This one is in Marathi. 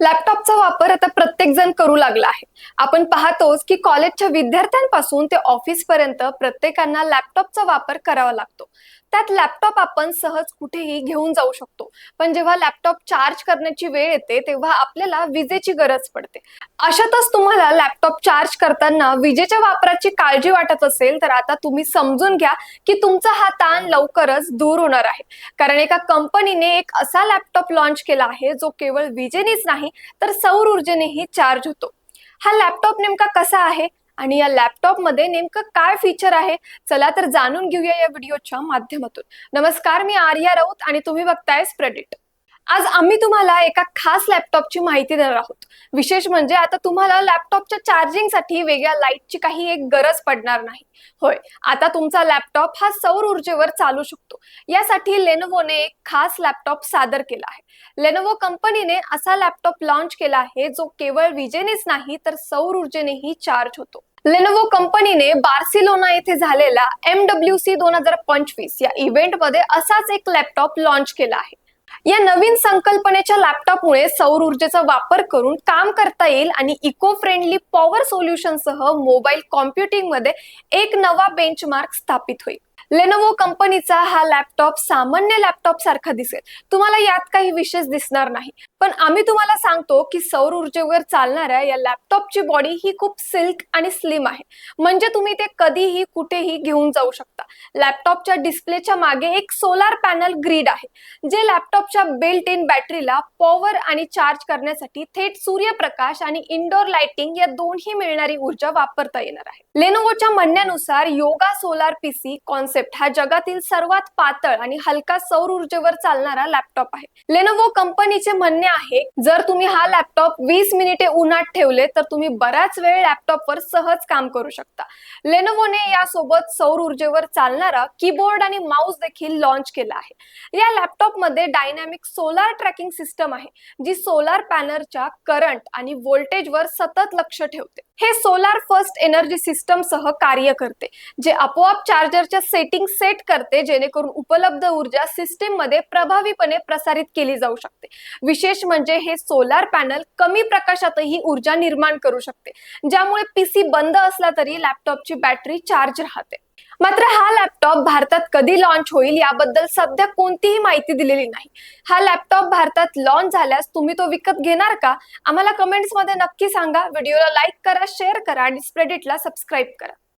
लॅपटॉपचा वापर आता प्रत्येक जण करू लागला आहे. आपण पाहतोच की कॉलेजच्या विद्यार्थ्यांपासून ते ऑफिस पर्यंत प्रत्येकांना लॅपटॉपचा वापर करावा लागतो. त्यात लॅपटॉप आपण सहज कुठेही घेऊन जाऊ शकतो. पण जेव्हा लॅपटॉप चार्ज करण्याची वेळ येते तेव्हा आपल्याला विजेची गरज पडते. अशातच तुम्हाला लॅपटॉप चार्ज करताना विजेच्या वापराची काळजी वाटत असेल तर आता तुम्ही समजून घ्या की तुमचा हा ताण लवकरच दूर होणार आहे. कारण एका कंपनीने एक असा लॅपटॉप लॉन्च केला आहे जो केवळ विजेनेच नाही तर सौर ऊर्जेनेही चार्ज होतो. हा लॅपटॉप नेमका कसा आहे? आणि या लॅपटॉपमध्ये नेमकं काय फीचर आहे? चला तर जाणून घेऊया या व्हिडिओच्या माध्यमातून. नमस्कार मी आर्या राऊत आणि तुम्ही बघताय स्प्रेडिट आज आम्ही तुम्हाला एका खास लॅपटॉपची माहिती देणार आहोत. विशेष म्हणजे आता तुम्हाला लॅपटॉपच्या चार्जिंगसाठी वेगळ्या लाईटची काही एक गरज पडणार नाही. होय आता तुमचा लॅपटॉप हा सौर ऊर्जेवर चालू शकतो. यासाठी लेनोवोने एक खास लॅपटॉप सादर केला आहे. लेनोवो कंपनीने असा लॅपटॉप लॉन्च केला आहे जो केवळ विजेनेच नाही तर सौर ऊर्जेनेही चार्ज होतो. लेनोवो कंपनीने बार्सिलोना येथे झालेला एम डब्ल्यू सी दोन हजार पंचवीस या इव्हेंटमध्ये असाच एक लॅपटॉप लॉन्च केला आहे. या नवीन संकल्पनेच्या लॅपटॉपमुळे सौर ऊर्जेचा वापर करून काम करता येईल आणि इको फ्रेंडली पॉवर सोल्युशनसह मोबाईल कॉम्प्युटिंगमध्ये एक नवा बेंचमार्क स्थापित होईल. लेनोवो कंपनीचा हा लॅपटॉप सामान्य लॅपटॉप सारखा दिसेल. तुम्हाला यात काही विशेष दिसणार नाही. पण आम्ही तुम्हाला सांगतो की सौर ऊर्जेवर चालणाऱ्या या लॅपटॉपची बॉडी ही खूप सिल्क आणि स्लिम आहे. म्हणजे तुम्ही ते कधीही कुठेही घेऊन जाऊ शकता. लॅपटॉपच्या डिस्प्लेच्या मागे एक सोलार पॅनल ग्रीड आहे. जे लॅपटॉपच्या बिल्ट इन बॅटरीला पॉवर आणि चार्ज करण्यासाठी थेट सूर्यप्रकाश आणि इनडोअर लाइटिंग या दोन्ही मिळणारी ऊर्जा वापरता येणार आहे. लेनोवोच्या म्हणण्यानुसार योगा सोलार पीसी कॉन्सेप्ट हा जगातील सर्वात पातळ आणि हलका सौर ऊर्जेवर चालणारा लॅपटॉप आहे. लेनोवो कंपनीचे म्हणणे आहे जर तुम्ही हा लॅपटॉप वीस मिनिटे उन्हात ठेवले तर तुम्ही बराच वेळ लॅपटॉपवर सहज काम करू शकता. लेनोवोने यासोबत सौर ऊर्जेवर चालणारा कीबोर्ड आणि माऊस देखील लॉन्च केला आहे. या लॅपटॉपमध्ये डायनॅमिक सोलार ट्रॅकिंग सिस्टम आहे जी सोलार पॅनलच्या करंट आणि व्होल्टेजवर सतत लक्ष ठेवते. हे सोलार फर्स्ट एनर्जी सिस्टम सह कार्य करते. जे आपोआप चार्जरच्या सेटिंग सेट करते जेणेकरून उपलब्ध ऊर्जा सिस्टीममध्ये प्रभावीपणे प्रसारित केली जाऊ शकते. विशेष म्हणजे हे सोलार पॅनल कमी प्रकाशातही ऊर्जा निर्माण करू शकते. ज्यामुळे पीसी बंद असला तरी लॅपटॉपची बॅटरी चार्ज राहते. मात्र हा लॅपटॉप भारतात कधी लॉन्च होईल याबद्दल सध्या कोणतीही माहिती दिलेली नाही. हा लॅपटॉप भारतात लॉन्च झाल्यास तुम्ही तो विकत घेणार का? आम्हाला कमेंट्समध्ये नक्की सांगा. व्हिडिओला लाईक करा शेअर करा आणि स्प्रेडिटला सबस्क्राईब करा.